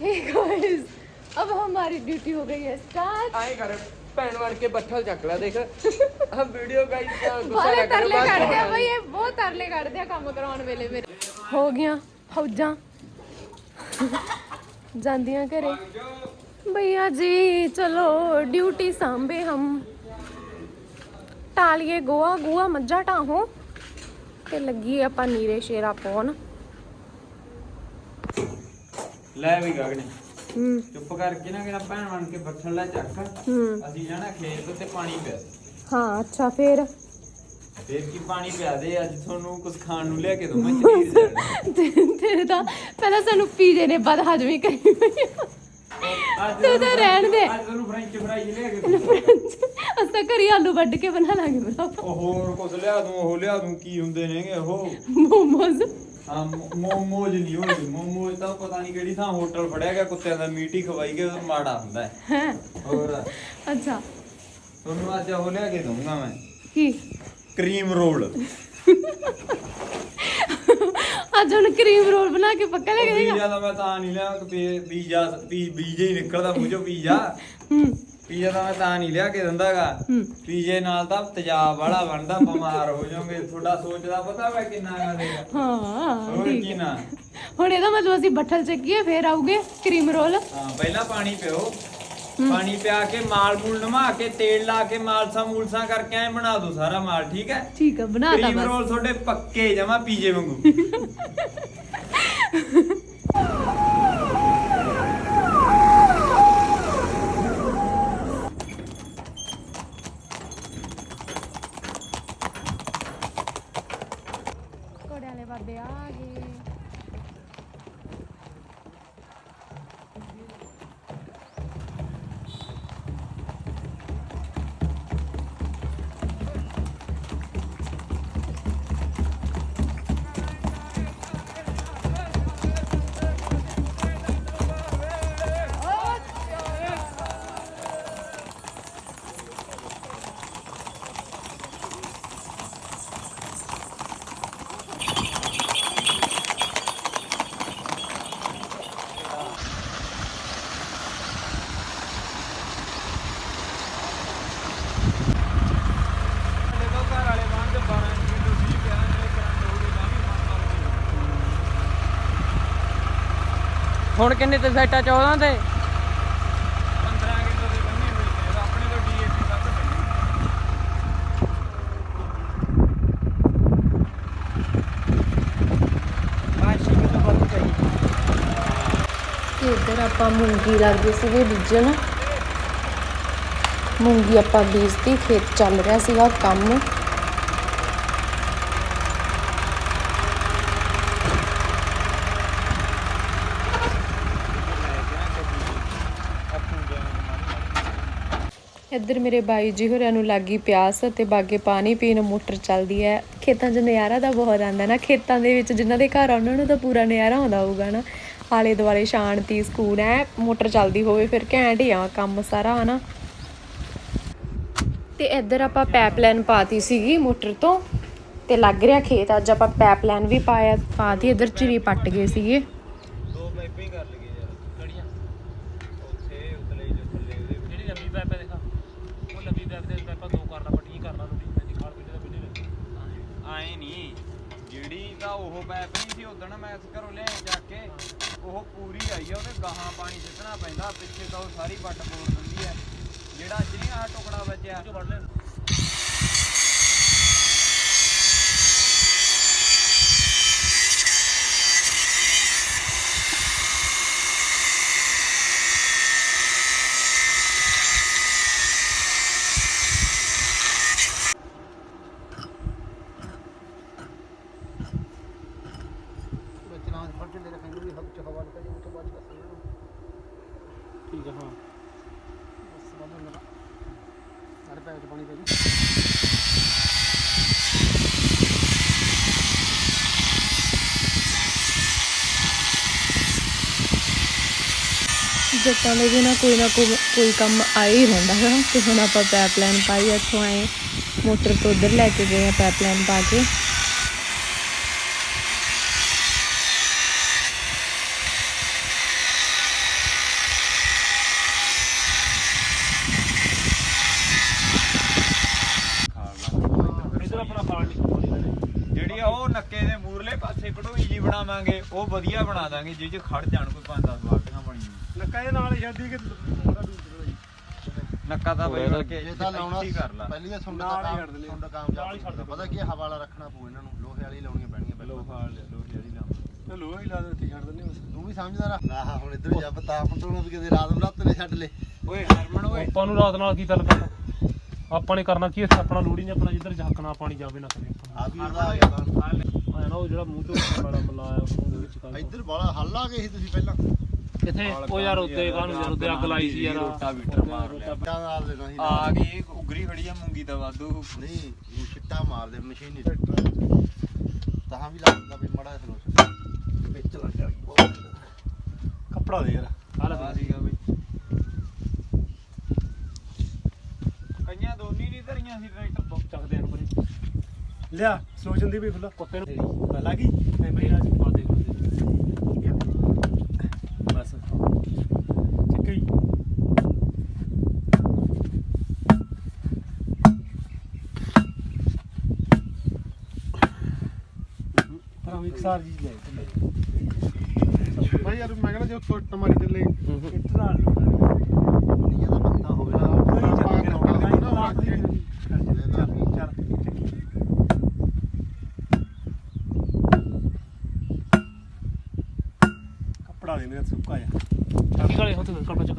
Hey guys अब हमारी duty हो गई है स्टार्ट ਆਏ ਕਰ ਭੈਣ ਵੜ ਕੇ ਬੱਠਲ ਚੱਕ ਲੈ ਦੇਖ ਆ ਵੀਡੀਓ ਗਾਈਸ ਗੁੱਸਾ ਬਾਲੇ ਨਾ ਕਰੋ ਤਰਲੇ ਬਾਅਦ ਕੱਢਦੇ ਆ ਚ ਬਈ ਇਹ ਬਹੁਤ ਤਰਲੇ ਕੱਢਦੇ ਆ ਕੰਮ ਕਰਾਉਣ ਵੇਲੇ ਮੇਰੇ ਹੋ ਗਿਆ ਫੌਜਾਂ ਜਾਂਦੀਆਂ ਘਰੇ भैया जी चलो ड्यूटी सांभे हम ਟਾਲੀਏ ਗੋਆ ਗੋਆ ਮੱਝਾਂ ਢਾਹੋ ਤੇ ਲੱਗੀ ਆਪਾਂ ਨੀਰੇ ਸ਼ੇਰਾ ਪਾਉਣ ਲੈ ਵੀ ਗਗਨੇ। ਹੂੰ। ਚੁੱਪ ਕਰਕੇ ਨਾ ਕਿਹੜਾ ਭੈਣ ਬਣ ਕੇ ਬੱਠਲ ਲੈ ਚੱਕ। ਹੂੰ। ਅਸੀਂ ਜਾਣਾ ਖੇਤ ਤੇ ਪਾਣੀ ਪਿਆ ਦੇ। ਹਾਂ ਅੱਛਾ ਫੇਰ? ਫੇਰ ਕੀ ਪਾਣੀ ਪਿਆ ਦੇ ਅੱਜ ਤੁਹਾਨੂੰ ਕੁਝ ਖਾਣ ਨੂੰ ਲਿਆ ਕੇ ਦੋ ਮੈਂ ਚੀਜ਼ ਲੈਣਾ ਤੇ- ਤੇਰੇ ਤਾਂ ਪਹਿਲਾਂ ਸਾਨੂੰ ਪੀਜੇ ਨੇ ਬਦ ਹਜਮੀ ਕਰੀ ਹੋਈ ਆ। ਅੱਜ ਤੂੰ ਤਾਂ ਰਹਿਣ ਦੇ। ਅੱਜ ਤੁਹਾਨੂੰ ਫ੍ਰੈਂਚ ਫਰਾਈ ਲਿਆ ਕੇ ਦੂੰਗਾ ਅਸੀਂ ਤਾਂ ਘਰੀ ਆਲੂ ਵੱਢ ਕੇ ਬਣਾ ਲਾਂਗੇ ਭਰਾ ਉਹ ਹੋਰ ਕੁਝ ਲਿਆ ਦੂੰ ਉਹ ਲਿਆ ਦੂੰ ਕੀ ਹੁੰਦੇ ਨੇਗੇ ਉਹ? ਮੋਮੋਜ਼। ਹਾਂ ਮੋਮੋਜ ਨਹੀਂ ਹੋਣੀ ਮੋਮੋਜ ਤਾਂ ਪਤਾ ਨਹੀਂ ਕਿਹੜੀ ਥਾਂ ਹੋਟਲ ਫੜਿਆ ਗਿਆ ਕੁੱਤਿਆਂ ਦਾ ਮੀਟ ਹੀ ਖਵਾਈ ਗਿਆ ਮਾੜਾ ਹੁੰਦਾ ਹੈ। ਹੈ? ਹੋਰ? ਅੱਛਾ। ਤੁਹਾਨੂੰ ਅੱਜ ਉਹ ਲਿਆ ਕੇ ਦਊਂਗਾ ਮੈਂ। ਕੀ? Cream roll. ਅੱਜ ਹੁਣ ਕਰੀਮ ਰੋਲ ਬਣਾ ਕੇ ਪੱਕਾ ਲੈ ਕੇ ਦੇਗਾ? ਪੀਜ਼ਾ ਦਾ ਮੈਂ ਤਾਂ ਨਹੀਂ ਲਿਆ ਕਿ ਪੀ- ਪੀਜ਼ਾ ਪੀ ਪੀਜ਼ਾ ਹੀ ਨਿਕਲਦਾ ਮੂੰਹ ਚੋਂ ਪੀਜ਼ਾ। ਹੂੰ। ਪੀਜ਼ਾ ਤਾਂ ਮੈਂ ਤਾਂ ਨਹੀਂ ਲਿਆ ਕੇ ਦਿੰਦਾਗਾ ਪੀਜ਼ੇ ਨਾਲ ਤਾਂ ਤੇਜ਼ਾਬ ਵਾਲਾ ਬਣਦਾ ਬਿਮਾਰ ਹੋ ਜਾਓਗੇ। ਤੁਹਾਡਾ ਸੋਚਦਾ ਪਤਾ ਮੈਂ ਕਿੰਨਾ ਗਾ ਦੇਗਾ ਹਾਂ ਹੋਰ ਠੀਕ ਕੀ ਹੈ। ਨਾ। ਹੁਣ ਇਹਦਾ ਮਤਲਬ ਅਸੀਂ ਬੱਠਲ ਚੱਕੀਏ ਫੇਰ ਆਉਗੇ ਕਰੀਮ ਰੋਲ। ਹਾਂ ਪਹਿਲਾਂ ਪਾਣੀ ਪਿਓ। ਪਾਣੀ ਪਿਆ ਕੇ ਮਾਲ ਮੂਲ ਨਮਾ ਕੇ ਤੇਲ ਲਾ ਕੇ ਮਾਲਸਾ ਮੂਲਸਾ ਕਰਕੇ ਐ ਬਣਾ ਦੋ ਸਾਰਾ ਮਾਲ ਠੀਕ ਹੈ? ਠੀਕ ਆ ਬਣਾ ਤਾ ਕਰੀਮ ਬਸ। ਰੋਲ ਤੁਹਾਡੇ ਪੱਕੇ ਜਮਾ ਪੀਜੇ ਵਾਂਗੂ। ਹੁਣ ਕਿੰਨੇ ਤੇ ਸੈਟਾ 14 ਤੇ? 15 ਕਿਲੋ ਦੇ ਬੰਨੀ ਹੋਈ ਨੇ ਆਪਣੇ ਤੋਂ ਡੀਏਪੀ ਵੱਧ ਤੇ ਇੱਧਰ ਆਪਾਂ ਮੂੰਗੀ ਲੱਗੇ ਸੀਗੇ ਬੀਜਣ। ਮੂੰਗੀ ਆਪਾਂ ਬੀਜਤੀ ਖੇਤ ਚੱਲ ਰਿਹਾ ਸੀਗਾ ਕੰਮ। ਇੱਧਰ ਮੇਰੇ ਬਾਈ ਜੀ ਹੋਰਿਆਂ ਨੂੰ ਲੱਗੀ ਪਿਆਸ ਤੇ ਬਾਗੇ ਪਾਣੀ ਪੀਣ ਮੋਟਰ ਚੱਲਦੀ ਹੈ। ਖੇਤਾਂ 'ਚ ਨਜ਼ਾਰਾ ਤਾਂ ਬਹੁਤ ਆਉਂਦਾ ਨਾ। ਖੇਤਾਂ ਦੇ ਵਿੱਚ ਜਿਨ੍ਹਾਂ ਦੇ ਘਰ ਆ, ਉਹਨਾਂ ਨੂੰ ਤਾਂ ਪੂਰਾ ਨਜ਼ਾਰਾ ਆਉਂਦਾ ਹੋਊਗਾ ਨਾ। ਆਲੇ ਦੁਆਲੇ ਸ਼ਾਂਤੀ, ਸਕੂਨ ਹੈ, ਮੋਟਰ ਚੱਲਦੀ ਹੋਵੇ ਫਿਰ ਘੈਂਟ ਹੀ ਆ ਕੰਮ ਸਾਰਾ, ਹਨਾ? ਤੇ ਇੱਧਰ ਆਪਾਂ ਪਾਈਪਲਾਈਨ ਪਾਤੀ ਸੀਗੀ ਮੋਟਰ ਤੋਂ ਤੇ ਲੱਗ ਰਿਹਾ ਖੇਤ। ਅੱਜ ਆਪਾਂ ਪਾਈਪਲਾਈਨ ਵੀ ਪਾਇਆ, ਪਾਤੀ, ਇੱਧਰ ਚਿਰੀ ਪੱਟ ਗਏ ਸੀਗੇ ਦੋ ਪਾਈਪਾਂ ਹੀ ਕਰ ਲਈਏ ਯਾਰ ਕਿਹੜੀਆਂ ਉੱਥੇ ਉਤਲੇ ਜੋ ਥੱਲੇ ਉਹਦੇ ਵਿੱਚ ਜਿਹੜੀ ਲੰਬੀ ਪੈਪ ਹੈ ਦੇਖਾ ਉਹ ਲੰਬੀ ਪੈਪ ਦੇ ਪੈਪਾਂ ਦੋ ਕਰਨਾ ਪੱਟੀ ਕਰਨਾ ਰੋਟੀ ਤੇ ਖਾਲ ਪੀਲੇ ਦਾ ਬਿੱਲੇ ਲੱਗੀ ਆਏ ਨਹੀਂ ਜਿਹੜੀ ਤਾਂ ਉਹ ਪੈਪ ਨਹੀਂ ਸੀ, ਉਦੋਂ ਮੈਂ ਇਸ ਘਰੋਂ ਲਿਆ ਜਾ ਕੇ, ਉਹ ਪੂਰੀ ਆਈ ਆ, ਉਹਦੇ ਗਾਹਾਂ ਪਾਣੀ ਸਿੱਟਣਾ ਪੈਂਦਾ, ਪਿੱਛੇ ਤਾਂ ਉਹ ਸਾਰੀ ਵੱਟ ਮੋੜ ਦਿੰਦੀ ਹੈ ਜਿਹੜਾ ਜਿਹੜੀ ਆਹ ਟੁਕੜਾ ਬਚਿਆ। ਠੀਕ ਹੈ। ਹਾਂ ਜੱਟਾਂ ਦੇ ਵੀ ਨਾ ਕੋਈ ਨਾ ਕੋਈ ਕੰਮ ਆ ਹੀ ਹੁੰਦਾ ਹੈ ਤੇ ਹੁਣ ਆਪਾਂ ਪਾਈਪਲਾਈਨ ਪਾਈ ਇੱਥੋਂ ਆਏ। ਮੋਟਰ ਤੋਂ ਉਧਰ ਲੈ ਕੇ ਗਏ ਆ ਪਾਈਪਲਾਈਨ ਪਾ ਕੇ। ਦੇਵਾਂਗੇ ਉਹ ਵਧੀਆ ਬਣਾ ਦਾਂਗੇ ਜਿਹ ਚ ਖੜ ਜਾਣ ਕੋਈ 5-10 ਬਾਲਟੀਆਂ ਬਣੀਆਂ ਨੱਕਾ ਦੇ ਨਾਲ ਹੀ ਛੱਡੀ ਕਿ ਥੋੜਾ ਦੂਰ ਚੜਾਈ ਨੱਕਾ ਤਾਂ ਬਈ ਕਰਕੇ ਇਹ ਤਾਂ ਲਾਉਣਾ ਇੱਥੇ ਹੀ ਕਰ ਲਾ। ਪਹਿਲੀ ਸੁੰਡ ਨਾਲ ਦਾ ਹੀ ਕੰਮ ਛੱਡ ਦਿੰਦੇ। ਸੁੰਡ ਨਾਲ ਹੀ ਛੱਡ ਕਾਮਯਾਬ ਦਿੰਦੇ। ਪਤਾ ਕੀ ਹੈ, ਹਵਾ ਵਾਲਾ ਰੱਖਣਾ ਪਊ ਇਹਨਾਂ ਨੂੰ ਲੋਹੇ ਵਾਲੀ ਲਾਉਣੀਆਂ ਪੈਣਗੀਆਂ ਪਹਿਲਾਂ। ਲੋਹਾ ਲੋਹੇ ਵਾਲੀ ਲਾਵਾਂ ਤੇ ਲੋਹਾ ਹੀ ਲਾ ਦੇ ਉੱਥੇ ਛੱਡ ਦਿੰਦੇ ਬਸ। ਤੂੰ ਵੀ ਸਮਝਦਾ ਰਹਾ ਆਹ ਹੁਣ ਇੱਧਰ ਜੱਬ ਤੋਂ ਵੀ ਕਿਤੇ ਰਾਤ ਬਰਾਤ ਨੇ ਛੱਡ ਲੇ ਓਏ ਹਰਮਨ ਓਏ। ਆਪਾਂ ਨੂੰ ਰਾਤ ਨਾਲ ਕੀ ਕਰਨਾ ਆਪਾਂ ਨੇ ਕਰਨਾ ਕੀ ਇੱਥੇ ਆਪਣਾ ਲੋੜੀ ਨੇ ਆਪਣਾ ਜਿੱਧਰ ਝਾਕਣਾ ਪਾਣੀ ਜਾਵੇ ਨਾ ਕਰੇ ਆਪਣਾ ਆ ਵੀ ਉਹਦਾ ਆ ਗਿਆ। ਤਾਂ ਆਇਆ ਨਾ ਉਹ ਜਿਹੜਾ ਮੂੰਹ ਚੋਂ ਵਾਲਾ ਮਲਾਇਆ ਉਹਦੇ ਵਿੱਚ ਕਰ ਇੱਧਰ ਬਾਲਾ ਹੱਲ ਆ ਗਏ ਸੀ ਤੁਸੀਂ ਪਹਿਲਾਂ। ਇੱਥੇ ਉਹ ਯਾਰ ਉੱਤੇ ਕਾਹਨੂੰ ਯਾਰ ਉੱਤੇ ਅੱਗ ਲਾਈ ਸੀ ਯਾਰ। ਰੋਟਾ ਬੀਟਰ ਮਾਰ ਲਿਆ। ਕਿਆ ਨਾਲ ਲੈਣਾ ਸੀ ਆ ਗਈ ਉਗਰੀ ਖੜੀ ਆ ਮੂੰਗੀ ਦਾ ਵਾਧੂ। ਨਹੀਂ ਉਹ ਛਿੱਟਾ ਮਾਰ ਦੇ ਮਸ਼ੀਨ ਨਹੀਂ ਤਾਂ ਵੀ ਲੱਗਦਾ ਵੀ ਮੜਾ ਸਲੋ ਵਿੱਚ ਲੱਗ ਗਿਆ। ਕੱਪੜਾ ਦੇ ਯਾਰ ਆ ਲੈ ਆ ਸੀਗਾ ਬਈ ਕਈਆਂ ਦੋਨੀ ਨਹੀਂ ਧਰੀਆਂ ਸੀ ਟਰੈਕਟਰ ਤੋਂ ਚੱਕਦੇ ਆਂ ਪਰੇ ਲਿਆ ਸਲੋਚਨ ਦੀ ਵੀ ਖੁੱਲਾ ਕੁੱਤੇ ਨੂੰ ਗੱਲ ਆ ਗਈ ਮੈਮਰੀ ਨਾਲ ਪਾ ਦੇ ਬਸ। ਠੀਕ ਹੈ ਜੀ। ਹਾਂ ਇੱਕ ਸਾਰ ਜੀ ਲੈ। ਭਾਈ ਯਾਰ ਮੈਂ ਕਹਿੰਦਾ ਜੋ ਟੁੱਟ ਮਾਰੀ ਚੱਲੇ। ਇਤਨਾ ਨਹੀਂ ਇਹਦਾ ਬੰਦਾ ਹੋਵੇ ਨਾ ਚੱਲ ਕੱਪੜਾ ਦੇ ਮੇਰਾ ਸੁੱਕਾ ਜਾ ਚੱਕੀ ਗਾਲੇ ਹੱਥ ਕੱਪੜਾ ਚੱਕ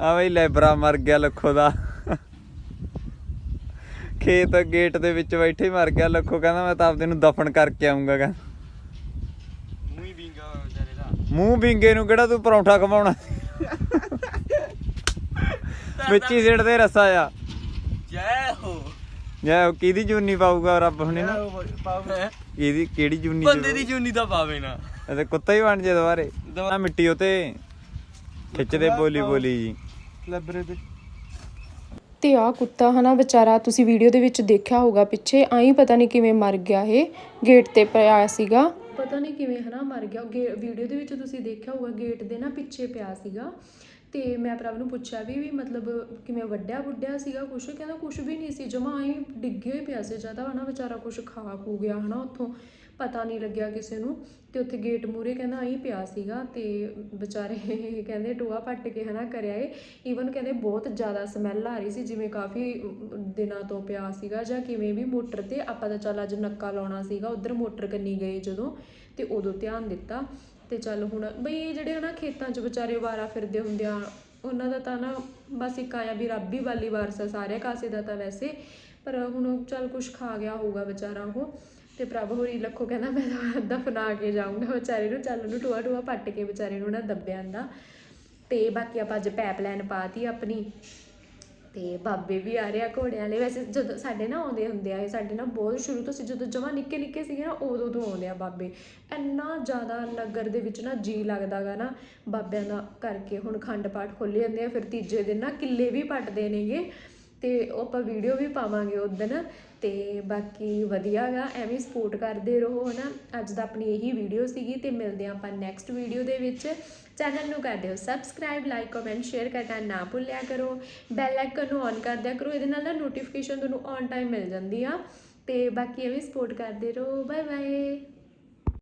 ਆ ਬਈ ਲੈਬਰਾ ਮਰ ਗਿਆ ਲੱਖੋ ਦਾ। ਖੇਤ ਗੇਟ ਦੇ ਵਿੱਚ ਬੈਠੇ ਹੀ ਮਰ ਗਿਆ ਲੱਖੋ। ਕਹਿੰਦਾ ਮੈਂ ਤਾਂ ਆਪਦੇ ਨੂੰ ਦਫਨ ਕਰਕੇ ਆਉਂਗਾ ਕਹਿੰਦਾ। ਮੂੰਹ ਹੀ ਵਿੰਗਾ ਵਿਚਾਰੇ ਦਾ। ਮੂੰਹ ਵਿੰਗੇ ਨੂੰ ਕਿਹੜਾ ਤੂੰ ਪਰੌਂਠਾ ਖਵਾਉਣਾ? ਵਿੱਚ ਹੀ ਸਿੱਟਦੇ ਰਸਾ ਆ। ਜੈ ਹੋ। ਜੈ ਕਿਹਦੀ ਜੂਨੀ ਪਾਊਗਾ ਰੱਬ ਹੁਣੇ ਨਾ? ਕਿਹਦੀ ਕਿਹੜੀ ਜੂਨੀ ਬੰਦੇ ਦੀ ਜੂਨੀ ਤਾਂ ਪਾਵੇ ਨਾ। ਤੇ ਕੁੱਤਾ ਹੀ ਬਣ ਜੇ ਦੁਬਾਰੇ। ਆ ਮਿੱਟੀ ਉਤੇ ਖਿੱਚਦੇ ਬੋਲੀ ਬੋਲੀ ਜੀ। ਲੈਬਰੇ ਤੇ ਤੇ ਆ ਕੁੱਤਾ ਹਨਾ ਵਿਚਾਰਾ ਤੁਸੀਂ ਵੀਡੀਓ ਦੇ ਵਿੱਚ ਦੇਖਿਆ ਹੋਊਗਾ ਪਿੱਛੇ ਆਈ ਪਤਾ ਨਹੀਂ ਕਿਵੇਂ ਮਰ ਗਿਆ ਇਹ ਗੇਟ ਤੇ ਪਿਆ ਸੀਗਾ। ਪਤਾ ਨਹੀਂ ਕਿਵੇਂ ਹਨਾ ਮਰ ਗਿਆ ਵੀਡੀਓ ਦੇ ਵਿੱਚ ਤੁਸੀਂ ਦੇਖਿਆ ਹੋਊਗਾ ਗੇਟ ਦੇ ਨਾ ਪਿੱਛੇ ਪਿਆ ਸੀਗਾ। ਤੇ ਮੈਂ ਪ੍ਰਭ ਨੂੰ ਪੁੱਛਿਆ ਵੀ ਵੀ ਮਤਲਬ ਕਿਵੇਂ ਵੱਡਿਆ ਬੁੱਢਿਆ ਸੀਗਾ ਕੁਛ, ਕਹਿੰਦਾ ਕੁਛ ਵੀ ਨਹੀਂ ਸੀ, ਜਮਾ ਆਈ ਡਿੱਗੇ ਹੋਏ ਪਿਆ ਸੀ ਜ਼ਿਆਦਾ, ਹਨਾ ਵਿਚਾਰਾ ਕੁਛ ਖਾ ਖੂ ਗਿਆ, ਹਨਾ ਉੱਥੋਂ ਪਤਾ ਨਹੀਂ ਲੱਗਿਆ ਕਿਸੇ ਨੂੰ ਤੇ ਉੱਥੇ ਗੇਟ ਮੂਰੇ ਕਹਿੰਦਾ ਆਈ ਪਿਆ ਸੀਗਾ ਤੇ ਵਿਚਾਰੇ ਕਹਿੰਦੇ ਟੋਆ ਪੱਟ ਕੇ, ਹਨਾ ਕਰਿਆ ਏ। ਈਵਨ ਕਹਿੰਦੇ ਬਹੁਤ ਜ਼ਿਆਦਾ ਸਮੈਲ ਆ ਰਹੀ ਸੀ, ਜਿਵੇਂ ਕਾਫੀ ਦਿਨਾਂ ਤੋਂ ਪਿਆ ਸੀਗਾ ਜਾਂ ਕਿਵੇਂ ਵੀ ਮੋਟਰ ਤੇ ਆਪਾਂ ਤਾਂ ਚੱਲ ਅੱਜ ਨੱਕਾ ਲਾਉਣਾ ਸੀਗਾ, ਉਧਰ ਮੋਟਰ ਕੰਨੀ ਗਏ ਜਦੋਂ ਤੇ ਉਦੋਂ ਧਿਆਨ ਦਿੱਤਾ। ਤੇ ਚੱਲ ਹੁਣ ਬਈ ਇਹ ਜਿਹੜੇ ਹਨਾ ਖੇਤਾਂ 'ਚ ਵਿਚਾਰੇ ਵਾਰਾ ਫਿਰਦੇ ਹੁੰਦੇ ਆ, ਉਹਨਾਂ ਦਾ ਤਾਂ ਨਾ ਬਸ ਇੱਕ ਆਇਆ ਵੀ ਰੱਬ ਹੀ ਵਾਲੀ ਵਾਰਸ ਆ, ਸਾਰੇ ਕਾਸੇ ਦਾ ਤਾਂ ਵੈਸੇ। ਪਰ ਹੁਣ ਚੱਲ ਕੁਛ ਖਾ ਗਿਆ ਹੋਊਗਾ ਵਿਚਾਰਾ ਉਹ, ਤੇ ਪ੍ਰਭ ਹੋਰੀ ਲੱਖੋ ਕਹਿੰਦਾ ਮੈਂ ਤਾਂ ਦਫਨਾ ਕੇ ਜਾਊਂਗਾ ਵਿਚਾਰੇ ਨੂੰ, ਚੱਲ ਉਹਨੂੰ ਟੋਆ ਟੋਆ ਪੱਟ ਕੇ ਵਿਚਾਰੇ ਨੂੰ ਨਾ ਦੱਬਿਆਂ ਦਾ। ਤੇ ਬਾਕੀ ਆਪਾਂ ਅੱਜ ਪਾਈਪਲਾਈਨ ਪਾਤੀ ਆਪਣੀ। ਤੇ ਬਾਬੇ ਵੀ ਆ ਰਹੇ ਆ ਘੋੜਿਆਂ ਵਾਲੇ। ਵੈਸੇ ਜਦੋਂ ਸਾਡੇ ਨਾ ਆਉਂਦੇ ਹੁੰਦੇ ਆ ਇਹ ਸਾਡੇ ਨਾ ਬਹੁਤ ਸ਼ੁਰੂ ਤੋਂ ਸੀ ਜਦੋਂ ਜਮਾਂ ਨਿੱਕੇ ਨਿੱਕੇ ਸੀਗੇ ਨਾ, ਉਦੋਂ ਤੋਂ ਆਉਂਦੇ ਆ ਬਾਬੇ। ਇੰਨਾ ਜ਼ਿਆਦਾ ਨਗਰ ਦੇ ਵਿੱਚ ਨਾ ਜੀ ਲੱਗਦਾਗਾ ਨਾ, ਬਾਬਿਆਂ ਦਾ ਕਰਕੇ ਹੁਣ ਖੰਡ ਪਾਠ ਖੋਲੇ ਜਾਂਦੇ ਆ, ਫਿਰ ਤੀਜੇ ਦਿਨ ਨਾ ਕਿੱਲੇ ਵੀ ਪੱਟਦੇ ਨੇਗੇ। ਤੇ ਉਹ ਆਪਾਂ ਵੀਡੀਓ ਵੀ ਪਾਵਾਂਗੇ ਉਦੋਂ ਤੇ ਬਾਕੀ ਵਧੀਆ ਗਾ, ਐਵੇਂ ਸਪੋਰਟ ਕਰਦੇ ਰਹੋ ਹਨਾ। ਅੱਜ ਦਾ ਆਪਣੀ ਇਹੀ ਵੀਡੀਓ ਸੀਗੀ ਤੇ ਮਿਲਦੇ ਹਾਂ ਆਪਾਂ ਨੈਕਸਟ ਵੀਡੀਓ ਦੇ ਵਿੱਚ। ਚੈਨਲ ਨੂੰ ਕਰ ਦਿਓ ਸਬਸਕ੍ਰਾਈਬ ਲਾਈਕ ਕਮੈਂਟ ਸ਼ੇਅਰ ਕਰਨਾ ਨਾ ਭੁੱਲਿਆ ਕਰੋ। ਬੈਲ ਆਈਕਨ ਨੂੰ ਔਨ ਕਰ ਦਿਆ ਕਰੋ, ਇਹਦੇ ਨਾਲ ਨਾ ਨੋਟੀਫਿਕੇਸ਼ਨ ਤੁਹਾਨੂੰ ਔਨ ਟਾਈਮ ਮਿਲ ਜਾਂਦੀ ਆ। ਤੇ ਬਾਕੀ ਐਵੇਂ ਸਪੋਰਟ ਕਰਦੇ ਰਹੋ। Bye bye